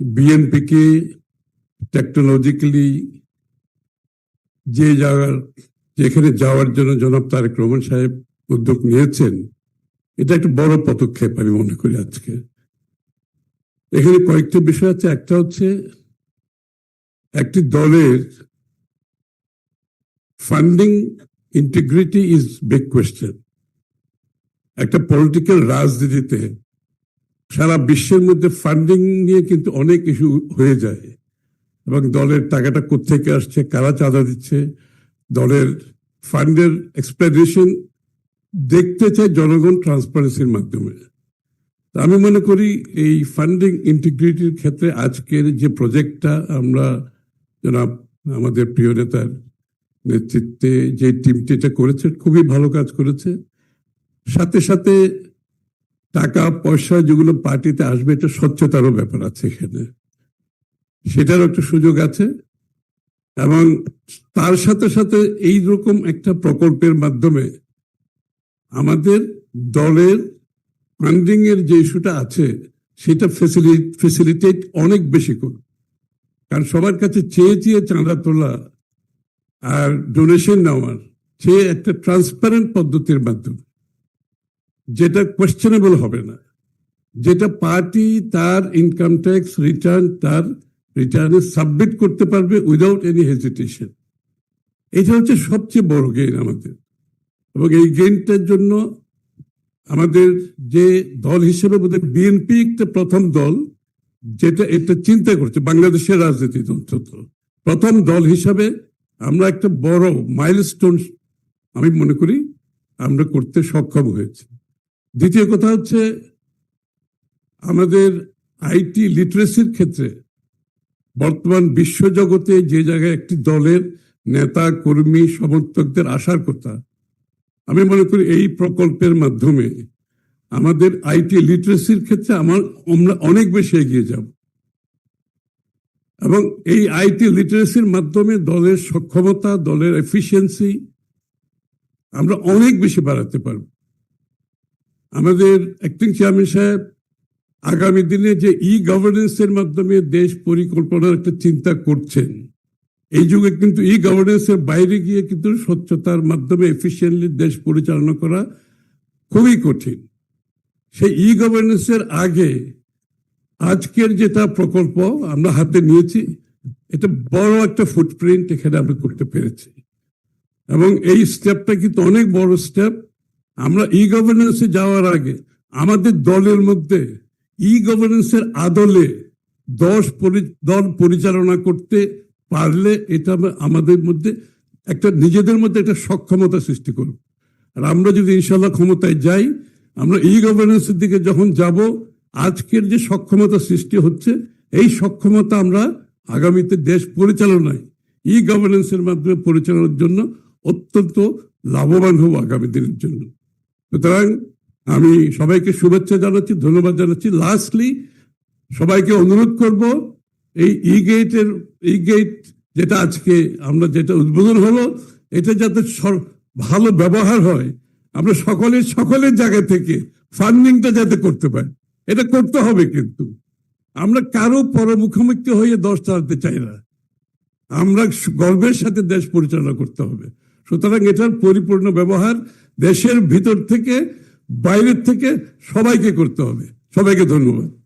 বিএনপিকে টেকনোলজিক্যালি যে জায়গার, যেখানে যাওয়ার জন্য জনাব তারেক রহমান সাহেব উদ্যোগ নিয়েছেন, এটা একটা বড় পদক্ষেপ আমি মনে করি আজকে। এখানে কয়েকটি বিষয় আছে। একটা হচ্ছে, একটি দলের funding integrity is big question একটা পলিটিক্যাল রাজনীতিতে সারা বিশ্বের মধ্যে ফান্ডিং নিয়ে কিন্তু অনেক ইস্যু হয়ে যায়। এবং দলের টাকাটা কোথেকে আসছে, কারা চাঁদা দিচ্ছে, দলের ফান্ডের এক্সপ্লেনেশন দেখতে চায় জনগণ ট্রান্সপারেন্সির মাধ্যমে। আমি মনে করি এই ফান্ডিং ইন্টিগ্রিটির ক্ষেত্রে আজকের যে প্রজেক্টটা আমরা জনাব আমাদের প্রিয় নেতার নেতৃত্বে যে টিমটি এটা করেছে, খুবই ভালো কাজ করেছে। সাথে সাথে টাকা, পয়সা যেগুলো পার্টিতে আসবে, এটা স্বচ্ছতারও ব্যাপার আছে এখানে। সেটারও একটা সুযোগ আছে। এবং তার সাথে সাথে এই রকম একটা প্রকল্পের মাধ্যমে আমাদের দলের ফান্ডিং এর যে ইস্যুটা আছে, সেটা ফেসিলিটেট অনেক বেশি করবে কারণ সবার কাছে চেয়ে চেয়ে চাঁদা তোলা আর ডোনেশন নেওয়ার, চেয়ে একটা ট্রান্সপারেন্ট পদ্ধতির মাধ্যমে। যেটা কোয়েশ্চেনেবল হবে না। যেটা পার্টি তার ইনকাম ট্যাক্স রিটার্ন তার রিটার্নে সাবমিট করতে পারবে উইদাউট এনি হেজিটেশন এটা হচ্ছে সবচেয়ে বড় গেইন আমাদের। এবং এই গেইনটার জন্য আমাদের যে দল হিসেবে বোধ বিএনপি একটা প্রথম দল, যেটা এটা চিন্তা করছে, বাংলাদেশের রাজনীতি অন্তত প্রথম দল হিসাবে আমরা একটা বড় মাইলস্টোন আমি মনে করি, আমরা করতে সক্ষম হয়েছি। দ্বিতীয় কথা হচ্ছে, আমাদের আইটি লিটারেসির ক্ষেত্রে বর্তমান বিশ্বজগতে যে জায়গায় একটি দলের নেতা, কর্মী, সমর্থকদের আসার কথা, আমি মনে করি এই প্রকল্পের মাধ্যমে আমাদের আইটি লিটারেসির ক্ষেত্রে আমার আমরা অনেক বেশি এগিয়ে যাব। এবং এই আইটি লিটারেসির মাধ্যমে দলের সক্ষমতা, দলের এফিসিয়েন্সি আমরা অনেক বেশি বাড়াতে পারব। আমাদের অ্যাক্টিং চেয়ারম্যান সাহেব আগামী দিনে যে ই গভর্নেন্সের মাধ্যমে দেশ পরিকল্পনার একটা চিন্তা করছেন, এই যুগে কিন্তু ই গভর্নেন্সের বাইরে গিয়ে কিন্তু স্বচ্ছতার মাধ্যমে এফিসিয়েন্টলি দেশ পরিচালনা করা খুবই কঠিন। সেই ই গভর্নেন্সের আগে আজকের যেটা প্রকল্প আমরা হাতে নিয়েছি, এটা বড় একটা ফুটপ্রিন্ট এখানে আমরা করতে পেরেছি। এবং এই স্টেপটা কিন্তু অনেক বড় স্টেপ আমরা ই গভর্নেন্সে যাওয়ার আগে আমাদের দলের মধ্যে ই গভর্নেন্সের আদলে দশ দল পরিচালনা করতে পারলে এটা আমাদের মধ্যে একটা, নিজেদের মধ্যে একটা সক্ষমতা সৃষ্টি করব আর আমরা যদি ইনশাল্লাহ ক্ষমতায় যাই, আমরা ই গভর্নেন্সের দিকে যখন যাব, আজকের যে সক্ষমতা সৃষ্টি হচ্ছে, এই সক্ষমতা আমরা আগামীতে দেশ পরিচালনায় ই গভর্নেন্সের মাধ্যমে পরিচালনার জন্য অত্যন্ত লাভবান হব আগামী দিনের জন্য। সুতরাং আমি সবাইকে শুভেচ্ছা জানাচ্ছি, ধন্যবাদ জানাচ্ছি। লাস্টলি সবাইকে অনুরোধ করব, এই ই গেটের ই গেট যেটা আজকে আমরা যেটা উদ্বোধন হলো, এটা যাতে ভালো ব্যবহার হয়, আমরা সকলে সকলের জায়গা থেকে ফান্ডিংটা যাতে করতে পারি। এটা করতে হবে কিন্তু। আমরা কারও পর মুখোমুখি হয়ে দশ চালাতে চাই না। আমরা গর্বের সাথে দেশ পরিচালনা করতে হবে। সুতরাং এটার পরিপূর্ণ ব্যবহার দেশের ভিতর থেকে বাইরের থেকে সবাইকে করতে হবে। সবাইকে ধন্যবাদ।